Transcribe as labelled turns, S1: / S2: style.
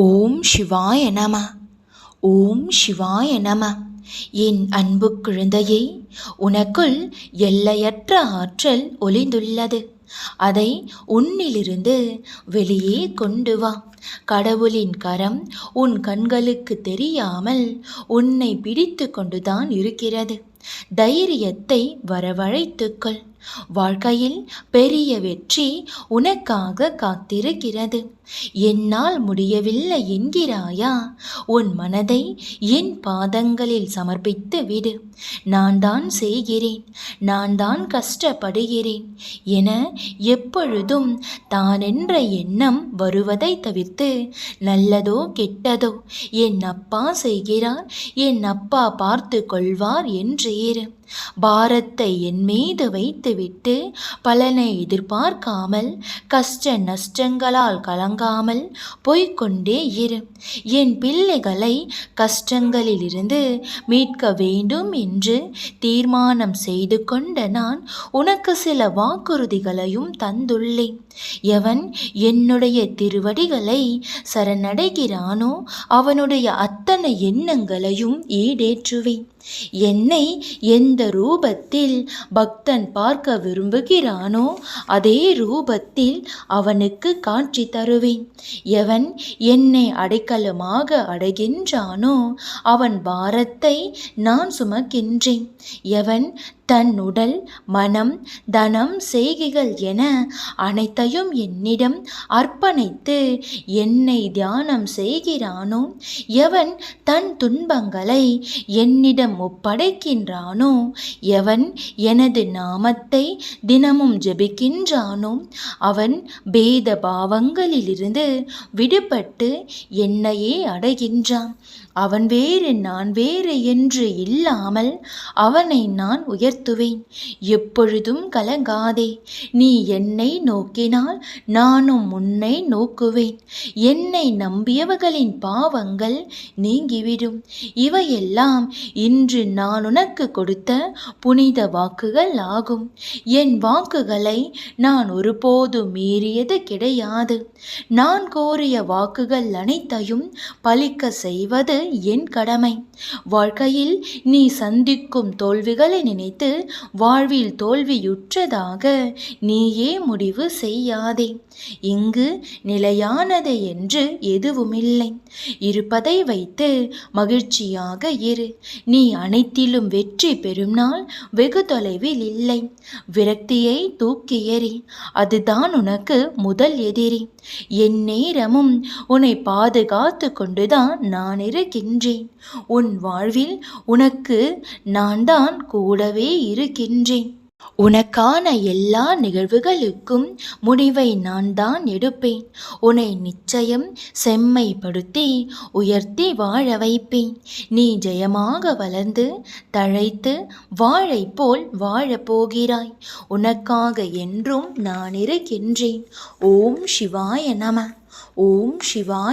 S1: ஓம் சிவாய நம. ஓம் சிவாய நம. என் அன்பு குழந்தையே உனக்குள் எல்லையற்ற ஆற்றல் ஒளிந்துள்ளது. அதை உன்னிலிருந்து வெளியே கொண்டு வா. கடவுளின் கரம் உன் கண்களுக்கு தெரியாமல் உன்னை பிடித்து கொண்டுதான் இருக்கிறது. தைரியத்தை வரவழைத்துக்கொள் வாழ்க்கையில் பெரிய வெற்றி உனக்காக காத்திருக்கிறது. என்னால் முடியவில்லை என்கிறாயா? உன் மனதை என் பாதங்களில் சமர்ப்பித்து விடு. நான் தான் செய்கிறேன். நான் தான் கஷ்டப்படுகிறேன். என எப்பொழுதும் தானென்ற எண்ணம் வருவதை தவிர்த்து நல்லதோ கெட்டதோ என் அப்பா செய்கிறார் என் அப்பா பார்த்து கொள்வார் என்றேரு பாரத்தை என் மீது விட்டு பலனை எதிர்பார்க்காமல் கஷ்ட நஷ்டங்களால் கலங்காமல் போய்கொண்டே இரு. என் பிள்ளைகளை கஷ்டங்களிலிருந்து மீட்க வேண்டும் என்று தீர்மானம் செய்து கொண்ட நான் உனக்கு சில வாக்குறுதிகளையும் தந்துள்ளேன். எவன் என்னுடைய திருவடிகளை சரணடைகிறானோ அவனுடைய அத்தனை எண்ணங்களையும் ஈடேற்றுவேன். என்னை எந்த ரூபத்தில் பக்தன் பார்க்க விரும்புகிறானோ அதே ரூபத்தில் அவனுக்கு காட்சி தருவேன். எவன் என்னை அடைக்கலமாக அடைகின்றானோ அவன் பாரத்தை நான் சுமக்கின்றேன். எவன் தன் உடல் மனம் தனம் செய்கைகள் என அனைத்தையும் என்னிடம் அர்ப்பணித்து என்னை தியானம் செய்கிறானோ? எவன் தன் துன்பங்களை என்னிடம் ஒப்படைக்கின்றானோ? எவன் எனது நாமத்தை தினமும் ஜெபிக்கின்றானோ? அவன் பேத பாவங்களிலிருந்து விடுபட்டு என்னையே அடைகின்றான். அவன் வேறு நான் வேறு என்று இல்லாமல் அவனை நான் உயர்த்துவேன் எப்பொழுதும் கலங்காதே. நீ என்னை நோக்கினால் நானும் உன்னை நோக்குவேன். என்னை நம்பியவர்களின் பாவங்கள் நீங்கிவிடும். இவையெல்லாம் இன்று நான் உனக்கு கொடுத்த புனித வாக்குகள் ஆகும். என் வாக்குகளை நான் ஒருபோதும் மீறியது கிடையாது. நான் கோரிய வாக்குகள் அனைத்தையும் பலிக்க செய்வது என் கடமை. வாழ்க்கையில் நீ சந்திக்கும் தோல்விகளை நினைத்து வாழ்வில் தோல்வியுற்றதாக நீயே முடிவு செய்யாதே. இங்கு நிலையானது என்று எதுவுமில்லை. இருப்பதை வைத்து மகிழ்ச்சியாக இரு. நீ அனைத்திலும் வெற்றி பெறும் நாள் வெகு தொலைவில் இல்லை. விரக்தியை தூக்கி எறி. அதுதான் உனக்கு முதல் எதிரி. என் நேரமும் உன்னை பாதுகாத்து கொண்டுதான் நான் இருக்கின்றேன். உன் வாழ்வில் உனக்கு நான் தான் கூடவே இருக்கின்றேன். உனக்கான எல்லா நிகழ்வுகளுக்கும் முடிவை நான் தான் எடுப்பேன். உன்னை நிச்சயம் செம்மைப்படுத்தி உயர்த்தி வாழ வைப்பேன். நீ ஜெயமாக வளர்ந்து தழைத்து வாழை போல் வாழப் போகிறாய். உனக்காக என்றும் நான் இருக்கின்றேன். ஓம் சிவாய நம. ஓம் சிவாய